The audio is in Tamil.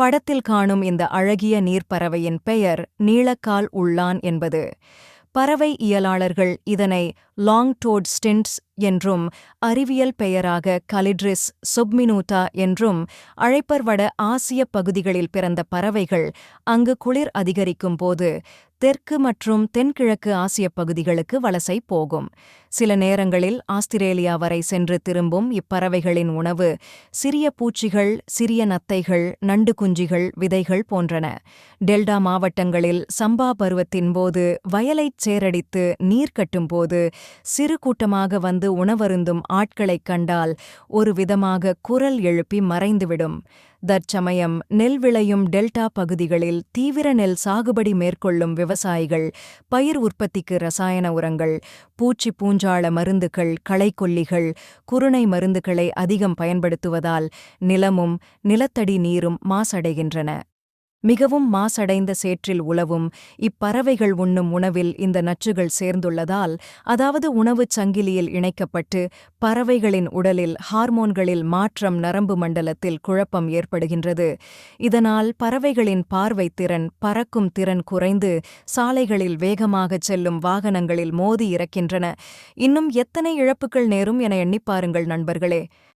படத்தில் காணும் இந்த அழகிய நீர்ப்பறவையின் பெயர் நீளக்கால் உள்ளான் என்பது. பறவை இயலாளர்கள் இதனை லாங் டோட் ஸ்டின்ட்ஸ் என்றும் அறிவியல் பெயராக கலிட்ரிஸ் சுப்மினூட்டா என்றும் அழைப்பர் வட ஆசிய பகுதிகளில் பிறந்த பறவைகள் அங்கு குளிர் அதிகரிக்கும் போது தெற்கு மற்றும் தென்கிழக்கு ஆசிய பகுதிகளுக்கு வலசை போகும். சில நேரங்களில் ஆஸ்திரேலியா வரை சென்று திரும்பும் இப்பறவைகளின் உணவு சிறிய பூச்சிகள் சிறிய நத்தைகள் நண்டு குஞ்சிகள் விதைகள் போன்றன. டெல்டா மாவட்டங்களில் சம்பா பருவத்தின் போது வயலைச் சேரடித்து நீர் கட்டும்போது சிறு கூட்டமாக வந்து உணவருந்தும் ஆட்களைக் கண்டால் ஒரு விதமாக குரல் எழுப்பி மறைந்துவிடும். தற்சமயம் நெல் விளையும் டெல்டா பகுதிகளில் தீவிர நெல் சாகுபடி மேற்கொள்ளும் விவசாயிகள் பயிர் உற்பத்திக்கு ரசாயன உரங்கள் பூச்சி பூஞ்சாள மருந்துகள் களைக்கொல்லிகள் குருணை மருந்துகளை அதிகம் பயன்படுத்துவதால் நிலமும் நிலத்தடி நீரும் மாசடைகின்றன. மிகவும் மாசடைந்த சேற்றில் உளவும் இப்பறவைகள் உண்ணும் உணவில் இந்த நச்சுகள் சேர்ந்துள்ளதால் அதாவது உணவுச் சங்கிலியில் இணைக்கப்பட்டு பறவைகளின் உடலில் ஹார்மோன்களில் மாற்றம் நரம்பு மண்டலத்தில் குழப்பம் ஏற்படுகின்றது. இதனால் பறவைகளின் பார்வை திறன் பறக்கும் திறன் குறைந்து சாலைகளில் வேகமாகச் செல்லும் வாகனங்களில் மோதி இறக்கின்றன. இன்னும் எத்தனை இழப்புகள் நேரும் என எண்ணிப்பாருங்கள் நண்பர்களே.